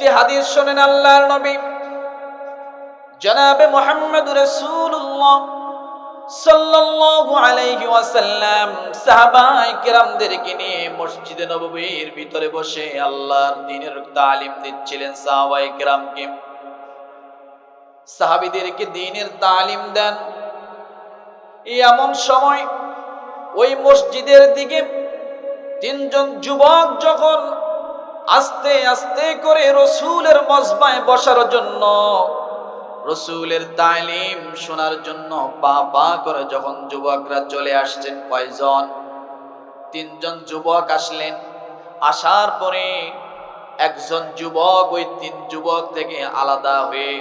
একটি হাদিস শোনেন আল্লাহর নবী। জনাবে মোহাম্মদ রসুল্লাহ সাল্লাল্লাহু আলাইহি ওয়াসাল্লাম সাহাবায়ে কেরামদেরকে নিয়ে মসজিদে নববীর ভিতরে বসে আল্লাহর দ্বীনের তালিম দিচ্ছিলেন সাহাবায়ে কেরামকে। সাহাবীদেরকে দ্বীনের তালিম দেন। এমন সময় ওই মসজিদের দিকে তিনজন যুবক যখন আস্তে আস্তে করে রসুলের মজমায় বসার জন্য, রসুলের তালিম শোনার জন্য পা পা করে যখন যুবকরা চলে আসছেন, কয়জন? তিনজন যুবক আসলেন। আসার পরে একজন যুবক ওই তিন যুবক থেকে আলাদা হয়ে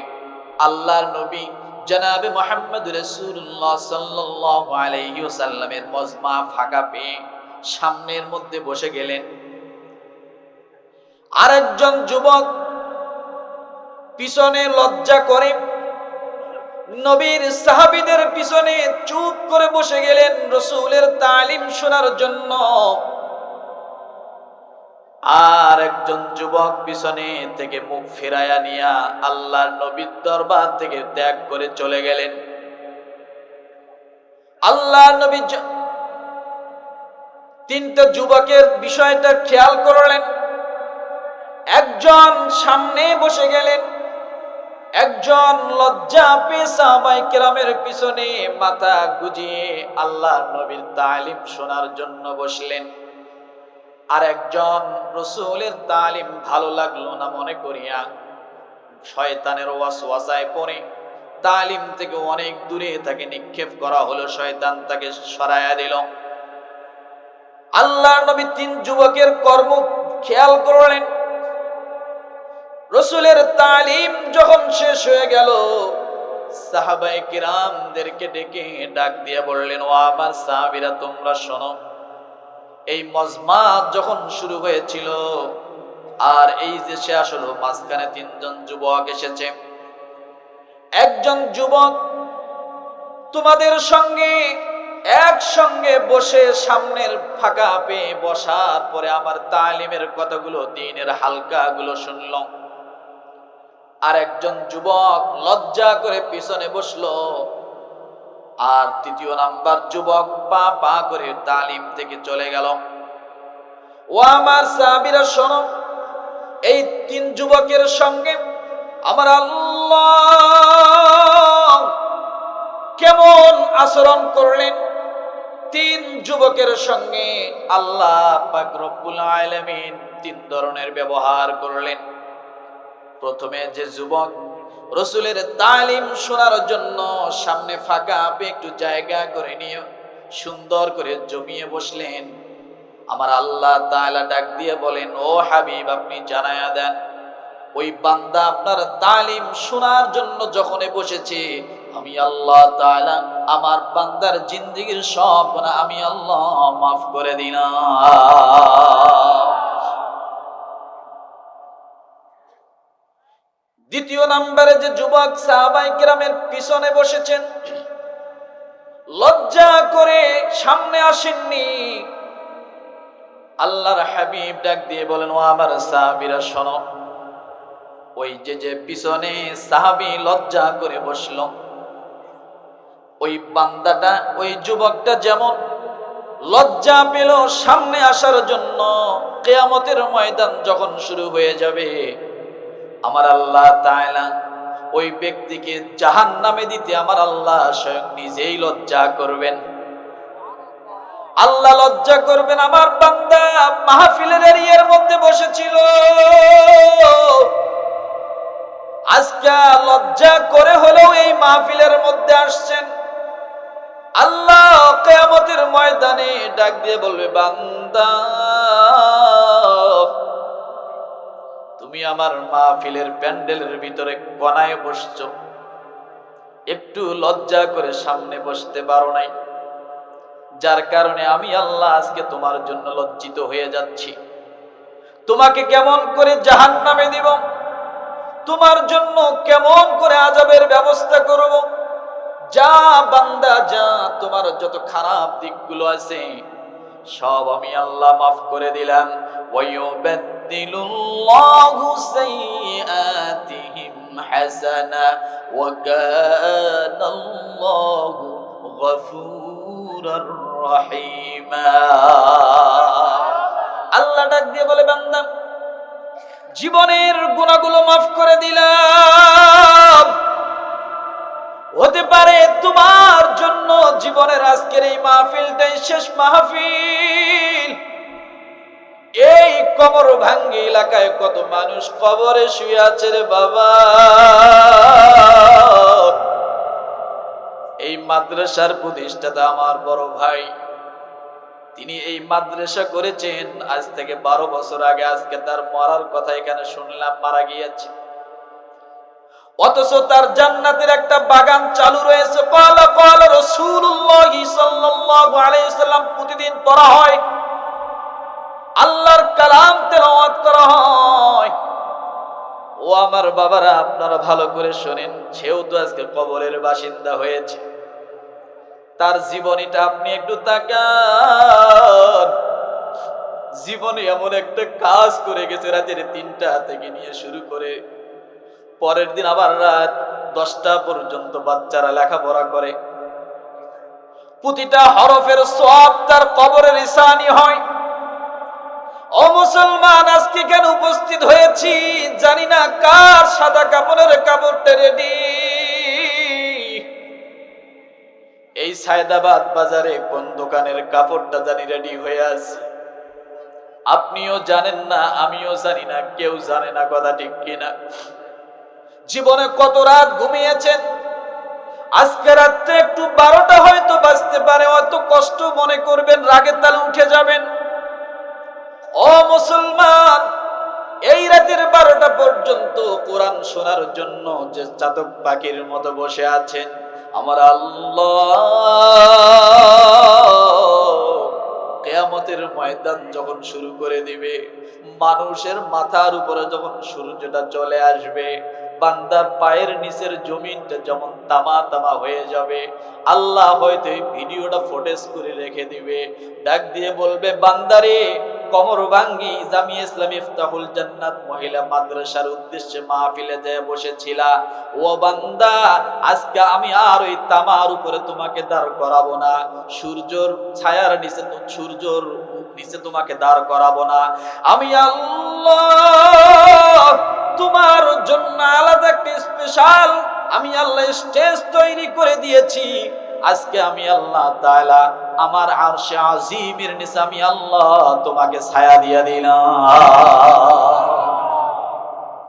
আল্লাহর নবী জনাবে মোহাম্মদ রসুল্লাহ সাল্লাহ আলাইহি সাল্লামের মজমা ফাঁকা পেয়ে সামনের মধ্যে বসে গেলেন। আরেকজন যুবক পিছনে লজ্জা করে নবীর সাহাবিদের পিছনে চুপ করে বসে গেলেন রসুলের তালিম শোনার জন্য। আর একজন যুবক পিছনে থেকে মুখ ফিরাইয়া নিয়া আল্লাহর নবীর দরবার থেকে ত্যাগ করে চলে গেলেন। আল্লাহ নবী তিনটা যুবকের বিষয়টা খেয়াল করলেন। একজন সামনে বসে গেলেন। একজন লজ্জা পেয়ে সাহাবাই কেরামের পিছনে মাথা গুজিয়ে আল্লাহ নবীর তালিম শোনার জন্য বসলেন। আর একজন রসুলের তালিম ভালো লাগল না মনে করিয়া শয়তানের ওয়াসওয়াসায় পড়ে। তালিম থেকে অনেক দূরে তাকে নিক্ষেপ করা হলো, শয়তান তাকে সরাইয়া দিল। আল্লাহ নবী তিন যুবকের কর্ম খেয়াল করলেন। রসুলের তালিম যখন শেষ হয়ে গেল সাহাবাই কিরামদেরকে ডেকে ডাক দিয়ে বললেন, ও আমার সাহাবিরা, তোমরা শোনো, এই মজমা যখন শুরু হয়েছিল, আর এই যে হলো মাঝখানে তিনজন যুবক এসেছে। একজন যুবক তোমাদের সঙ্গে একসঙ্গে বসে সামনের ফাঁকা পেয়ে বসার পরে আমার তালিমের কথাগুলো দিনের হালকাগুলো শুনল। আর একজন যুবক লজ্জা করে পিছনে বসল। আর তৃতীয় নাম্বার যুবক পা পা করে তালিম থেকে চলে গেল। ও আমার সাবিরা শোনো, এই তিন যুবকের সঙ্গে আমার আল্লাহ কেমন আচরণ করলেন? তিন যুবকের সঙ্গে আল্লাহ পাক রব্বুল তিন ধরনের ব্যবহার করলেন। প্রথমে যে যুবক রসুলের তালিম শোনার জন্য সামনে ফাঁকা আপে একটু জায়গা করে নিয়ে সুন্দর করে জমিয়ে বসলেন। আমার আল্লাহ তাআলা ডাক দিয়ে বলেন, ও হাবিব, আপনি জানায়া দেন, ওই বান্দা আপনার তালিম শোনার জন্য যখন বসেছে, আমি আল্লাহ তাআলা আমার বান্দার জিন্দিগির সব আমি আল্লাহ মাফ করে দিলাম। দ্বিতীয় নাম্বারে যে যুবক সাহাবাই গ্রামের পিছনে বসেছেন, লজ্জা করে সামনে আসেননি। আল্লাহর হাবিব ডাক দিয়ে বলেন, ও আমার সাহাবিরা, শোনো, ওই যে যে পিছনে সাহাবি লজ্জা করে বসল, ওই বান্দাটা, ওই যুবকটা যেমন লজ্জা পেল সামনে আসার জন্য, কেয়ামতের ময়দান যখন শুরু হয়ে যাবে আমার আল্লাহ তাআলা ওই ব্যক্তিকে জাহান নামে দিতে আমার আল্লাহ স্বয়ং নিজেই লজ্জা করবেন। আল্লাহ লজ্জা করবেন আমার বান্দা মাহফিলের এরিয়ার মধ্যে বসেছিল। আজকে লজ্জা করে হলেও এই মাহফিলের মধ্যে আসছেন। আল্লাহ কেয়ামতের ময়দানে ডাক দিয়ে বলবে, বান্দা তুমি আমার মাহফিলের প্যান্ডেলের ভিতরে কনায় বসছ। একটু লজ্জা করে সামনে বসতে পারো নাই। যার কারণে আমি আল্লাহ আজকে তোমার জন্য লজ্জিত হয়ে যাচ্ছি। তোমাকে কেমন করে জাহান নামে দিব? তোমার জন্য কেমন করে আজাবের ব্যবস্থা করব? যা বান্দা, যা তোমার যত খারাপ দিকগুলো আছে, সব আমি আল্লাহ মাফ করে দিলাম। ويبدل الله حسنا وكان الله غفورا رحيما আল্লাহ ডাক দিয়ে বলে বান্দা জীবনের গুণাগুলো মাফ করে দিলাম হতে পারে তোমার জন্য জীবনের আজকের এই মাহফিলটাই শেষ মাহফিল এই কবর ভাঙ্গি এলাকায় কত মানুষ কবরে শুয়ে আছে রে বাবা। এই মাদ্রাসার প্রতিষ্ঠাতা আমার বড় ভাই, তিনি এই মাদ্রাসা করেছেন আজ থেকে বারো বছর আগে, আজকে তার মরার কথা এখানে শুনলাম, মারা গিয়েছে। অথচ তার জান্নাতের একটা বাগান চালু রয়েছে। প্রতিদিন পড়া হয়। আল্লাহর কালাম তেলাওয়াত করা হয়। ও আমার বাবারা, আপনারা ভালো করে শোনেন সেও তো আজকে কবরের বাসিন্দা হয়েছে। তার জীবনীটা আপনি একটু তাকান। জীবনে এমন একটা কাজ করে গেছে, রাতের তিনটা থেকে নিয়ে শুরু করে, পরের দিন আবার রাত দশটা পর্যন্ত বাচ্চারা লেখাপড়া করে। প্রতিটা হরফের সব তার কবরের ইসানি হয়। ও মুসলমান, আজকে কেন উপস্থিত হয়েছি? জানি না কার সাদা কাপড়ের কাপড়টা রেডি এই সায়দাবাদ বাজারে কোন দোকানের কাপড়টা জানি রেডি হয়ে আছে? আপনিও জানেন না, আমিও জানি না, কেউ জানে না কথা ঠিক কিনা। জীবনে কত রাত ঘুমিয়েছেন? আজকে রাত্রে একটু বারোটা হয়তো বাঁচতে পারে, অত কষ্ট মনে করবেন রাগের তালে উঠে যাবেন। ও মুসলমান, এই রাতের বারোটা পর্যন্ত কোরআন শোনার জন্য যে চাতক পাখির মতো বসে আছেন, আমার আল্লাহ। কেয়ামতের ময়দান যখন শুরু করে দিবে, মানুষের মাথার উপরে যখন সূর্যটা চলে আসবে, বান্দার পায়ের নিচের জমিনটা যেমন তামা তামা হয়ে যাবে, আল্লাহ হয়তো ভিডিওটা ফুটেজ করে রেখে দিবে। ডাক দিয়ে বলবে, বান্দারে কমর ভাঙ্গি, জামি ইসলাম ইফতাহুল জান্নাত, মহিলা মাদ্রাসার উদ্দেশ্যে মাহফিলে যায় বসেছিলা। ও বান্দা, আজকে আমি আর ওই তামার উপরে তোমাকে দাঁড় করাবো না। সূর্যর ছায়ার নিচে তো সূর্যর নিচে তোমাকে দাঁড় করাবো না। আমি আল্লাহ তোমার জন্য আলাদা একটা স্পেশাল আমি আল্লাহ স্টেজ তৈরি করে দিয়েছি। আজকে আমি আল্লাহ তাআলা আমার আর আরশে আজিমের নিচে আমি আল্লাহ তোমাকে ছায়া দিয়ে দিলাম।